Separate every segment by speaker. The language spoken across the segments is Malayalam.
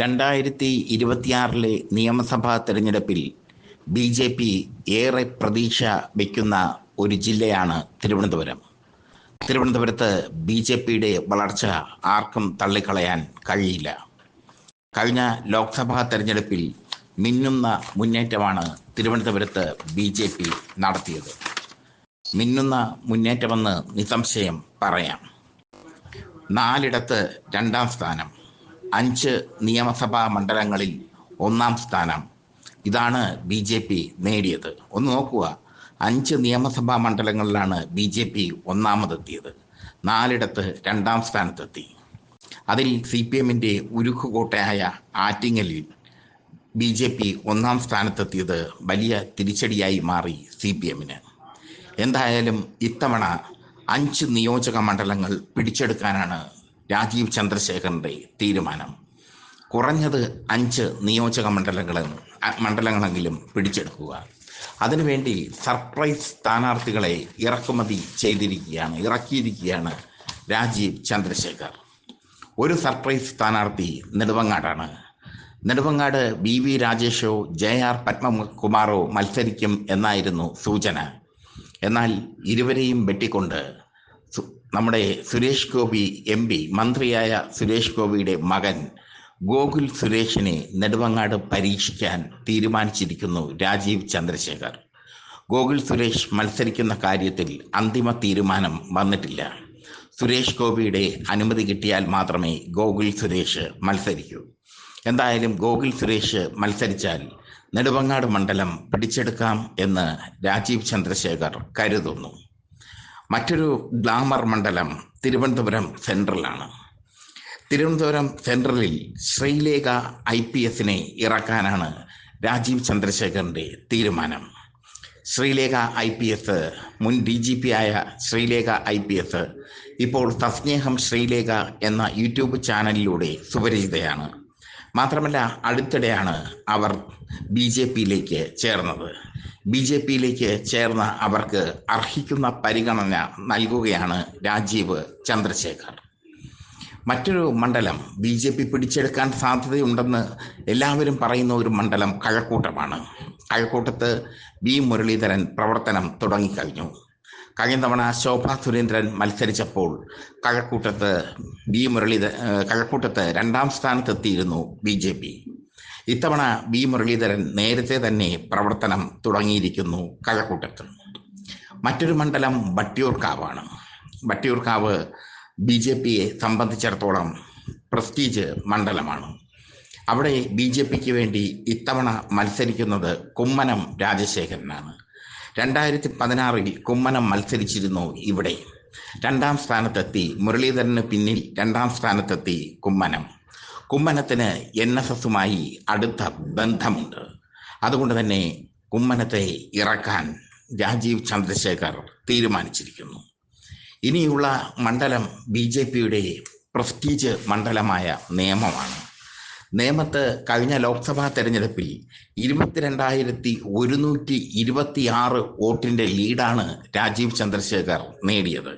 Speaker 1: രണ്ടായിരത്തി ഇരുപത്തിയാറിലെ നിയമസഭാ തെരഞ്ഞെടുപ്പിൽ ബി ജെ പി ഏറെ പ്രതീക്ഷ വയ്ക്കുന്ന ഒരു ജില്ലയാണ് തിരുവനന്തപുരം. തിരുവനന്തപുരത്ത് ബി ജെ പിയുടെ വളർച്ച ആർക്കും തള്ളിക്കളയാൻ കഴിയില്ല. കഴിഞ്ഞ ലോക്സഭാ തെരഞ്ഞെടുപ്പിൽ മിന്നുന്ന മുന്നേറ്റമാണ് തിരുവനന്തപുരത്ത് ബി ജെ പി നടത്തിയത്. മിന്നുന്ന മുന്നേറ്റമെന്ന് നിസംശയം പറയാം. നാലിടത്ത് രണ്ടാം സ്ഥാനം. അഞ്ച് നിയമസഭാ മണ്ഡലങ്ങളിൽ ഒന്നാം സ്ഥാനം. ഇതാണ് ബി ജെ പി നേടിയത്. ഒന്ന് നോക്കുക. അഞ്ച് നിയമസഭാ മണ്ഡലങ്ങളിലാണ് ബി ജെ പി ഒന്നാമതെത്തിയത്. നാലിടത്ത് രണ്ടാം സ്ഥാനത്തെത്തി. അതിൽ സി പി എമ്മിന്റെ ഉരുക്കുകോട്ടയായ ആറ്റിങ്ങലിൽ ബി ജെ പി ഒന്നാം സ്ഥാനത്തെത്തിയത് വലിയ തിരിച്ചടിയായി മാറി സി പി എമ്മിന്. എന്തായാലും ഇത്തവണ അഞ്ച് നിയോജക മണ്ഡലങ്ങൾ പിടിച്ചെടുക്കാനാണ് രാജീവ് ചന്ദ്രശേഖറിന്റെ തീരുമാനം. കുറഞ്ഞത് അഞ്ച് നിയോജക മണ്ഡലങ്ങളും മണ്ഡലങ്ങളെങ്കിലും പിടിച്ചെടുക്കുക. അതിനുവേണ്ടി സർപ്രൈസ് സ്ഥാനാർത്ഥികളെ ഇറക്കുമതി ചെയ്തിരിക്കുകയാണ് ഇറക്കിയിരിക്കുകയാണ് രാജീവ് ചന്ദ്രശേഖർ. ഒരു സർപ്രൈസ് സ്ഥാനാർത്ഥി നെടുവങ്ങാടാണ്. നെടുവങ്ങാട് ബി വി രാജേഷോ ജെ ആർ പത്മകുമാറോ മത്സരിക്കും എന്നായിരുന്നു സൂചന. എന്നാൽ ഇരുവരെയും വെട്ടിക്കൊണ്ട് നമ്മുടെ സുരേഷ് ഗോപി എം പി മന്ത്രിയായ സുരേഷ് ഗോപിയുടെ മകൻ ഗോകുൽ സുരേഷിനെ നെടുവങ്ങാട് പരീക്ഷിക്കാൻ തീരുമാനിച്ചിരിക്കുന്നു രാജീവ് ചന്ദ്രശേഖർ. ഗോകുൽ സുരേഷ് മത്സരിക്കുന്ന കാര്യത്തിൽ അന്തിമ തീരുമാനം വന്നിട്ടില്ല. സുരേഷ് ഗോപിയുടെ അനുമതി കിട്ടിയാൽ മാത്രമേ ഗോകുൽ സുരേഷ് മത്സരിക്കൂ. എന്തായാലും ഗോകുൽ സുരേഷ് മത്സരിച്ചാൽ നെടുവങ്ങാട് മണ്ഡലം പിടിച്ചെടുക്കാം എന്ന് രാജീവ് ചന്ദ്രശേഖർ കരുതുന്നു. മറ്റൊരു ഗ്ലാമർ മണ്ഡലം തിരുവനന്തപുരം സെൻട്രലാണ്. തിരുവനന്തപുരം സെൻട്രലിൽ ശ്രീലേഖ ഐ പി എസിനെ ഇറക്കാനാണ് രാജീവ് ചന്ദ്രശേഖറിന്റെ തീരുമാനം. ശ്രീലേഖ ഐ പി എസ് മുൻ ഡി ജി പി ആയ ശ്രീലേഖ ഐ പി എസ് ഇപ്പോൾ സസ്നേഹം ശ്രീലേഖ എന്ന യൂട്യൂബ് ചാനലിലൂടെ സുപരിചിതയാണ്. മാത്രമല്ല അടുത്തിടെയാണ് അവർ ബി ജെ പിയിലേക്ക് ചേർന്നത്. ബി ജെ പിയിലേക്ക് ചേർന്ന അവർക്ക് അർഹിക്കുന്ന പരിഗണന നൽകുകയാണ് രാജീവ് ചന്ദ്രശേഖർ. മറ്റൊരു മണ്ഡലം ബി ജെ പി പിടിച്ചെടുക്കാൻ സാധ്യതയുണ്ടെന്ന് എല്ലാവരും പറയുന്ന ഒരു മണ്ഡലം കഴക്കൂട്ടമാണ്. കഴക്കൂട്ടത്ത് വി മുരളീധരൻ പ്രവർത്തനം തുടങ്ങിക്കഴിഞ്ഞു. കഴിഞ്ഞ തവണ ശോഭ സുരേന്ദ്രൻ മത്സരിച്ചപ്പോൾ കഴക്കൂട്ടത്ത് ബി മുരളീധരൻ കഴക്കൂട്ടത്ത് രണ്ടാം സ്ഥാനത്തെത്തിയിരുന്നു ബി ജെ പി. ഇത്തവണ ബി മുരളീധരൻ നേരത്തെ തന്നെ പ്രവർത്തനം തുടങ്ങിയിരിക്കുന്നു കഴക്കൂട്ടത്ത്. മറ്റൊരു മണ്ഡലം വട്ടിയൂർക്കാവാണ്. വട്ടിയൂർക്കാവ് ബി ജെ പിയെ സംബന്ധിച്ചിടത്തോളം പ്രസ്റ്റീജ് മണ്ഡലമാണ്. അവിടെ ബി ജെ പിക്ക് വേണ്ടി ഇത്തവണ മത്സരിക്കുന്നത് കുമ്മനം രാജശേഖരനാണ്. രണ്ടായിരത്തി പതിനാറിൽ കുമ്മനം മത്സരിച്ചിരുന്നു ഇവിടെ. രണ്ടാം സ്ഥാനത്തെത്തി മുരളീധരന് പിന്നിൽ രണ്ടാം സ്ഥാനത്തെത്തി കുമ്മനം. കുമ്മനത്തിന് എൻ എസ് എസുമായി അടുത്ത ബന്ധമുണ്ട്. അതുകൊണ്ട് തന്നെ കുമ്മനത്തെ ഇറക്കാൻ രാജീവ് ചന്ദ്രശേഖർ തീരുമാനിച്ചിരിക്കുന്നു. ഇനിയുള്ള മണ്ഡലം ബി ജെ പിയുടെ പ്രസ്റ്റീജ് മണ്ഡലമായ നിയമമാണ് നേമത്ത് കഴിഞ്ഞ ലോക്സഭാ തെരഞ്ഞെടുപ്പിൽ ഇരുപത്തിരണ്ടായിരത്തി ഒരുന്നൂറ്റി ഇരുപത്തിയാറ് വോട്ടിന്റെ ലീഡാണ് രാജീവ് ചന്ദ്രശേഖർ നേടിയത്.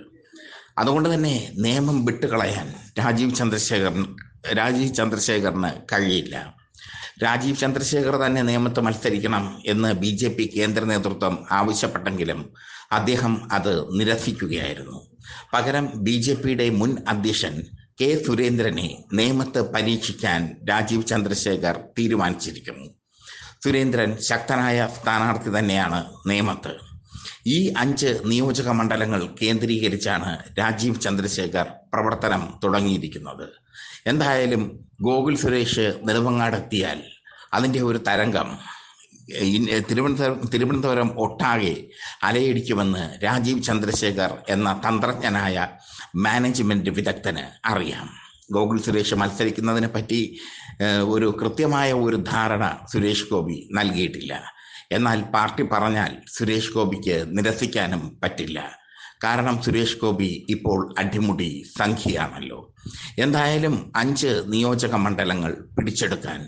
Speaker 1: അതുകൊണ്ട് തന്നെ നിയമം വിട്ടുകളയാൻ രാജീവ് ചന്ദ്രശേഖർ രാജീവ് ചന്ദ്രശേഖറിന് കഴിയില്ല. രാജീവ് ചന്ദ്രശേഖർ തന്നെ നിയമത്ത് മത്സരിക്കണം എന്ന് ബി ജെ പി കേന്ദ്ര നേതൃത്വം ആവശ്യപ്പെട്ടെങ്കിലും അദ്ദേഹം അത് നിരസിക്കുകയായിരുന്നു. പകരം ബി ജെ പിയുടെ മുൻ അധ്യക്ഷൻ കെ സുരേന്ദ്രനെ നിയമത്ത് പരീക്ഷിക്കാൻ രാജീവ് ചന്ദ്രശേഖർ തീരുമാനിച്ചിരിക്കുന്നു. സുരേന്ദ്രൻ ശക്തനായ സ്ഥാനാർത്ഥി തന്നെയാണ് നിയമത്ത് ഈ അഞ്ച് നിയോജക മണ്ഡലങ്ങൾ കേന്ദ്രീകരിച്ചാണ് രാജീവ് ചന്ദ്രശേഖർ പ്രവർത്തനം തുടങ്ങിയിരിക്കുന്നത്. എന്തായാലും ഗോകുൽ സുരേഷ് നെടുമങ്ങാടെത്തിയാൽ അതിന്റെ ഒരു തരംഗം തിരുവനന്തപുരം തിരുവനന്തപുരം ഒട്ടാകെ അലയടിക്കുമെന്ന് രാജീവ് ചന്ദ്രശേഖർ എന്ന തന്ത്രജ്ഞനായ മാനേജ്മെന്റ് വിദഗ്ധന് അറിയാം. ഗോകുൽ സുരേഷ് മത്സരിക്കുന്നതിനെ പറ്റി ഒരു കൃത്യമായ ഒരു ധാരണ സുരേഷ് ഗോപി നൽകിയിട്ടില്ല. എന്നാൽ പാർട്ടി പറഞ്ഞാൽ സുരേഷ് ഗോപിക്ക് നിരസിക്കാനും പറ്റില്ല. കാരണം സുരേഷ് ഗോപി ഇപ്പോൾ അടിമുടി സംഖ്യയാണല്ലോ. എന്തായാലും അഞ്ച് നിയോജക മണ്ഡലങ്ങൾ പിടിച്ചെടുക്കാൻ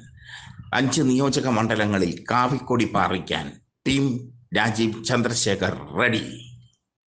Speaker 1: അഞ്ച് നിയോജക മണ്ഡലങ്ങളിൽ കാവിക്കൊടി പാറിക്കാൻ ടീം രാജീവ് ചന്ദ്രശേഖർ റെഡി.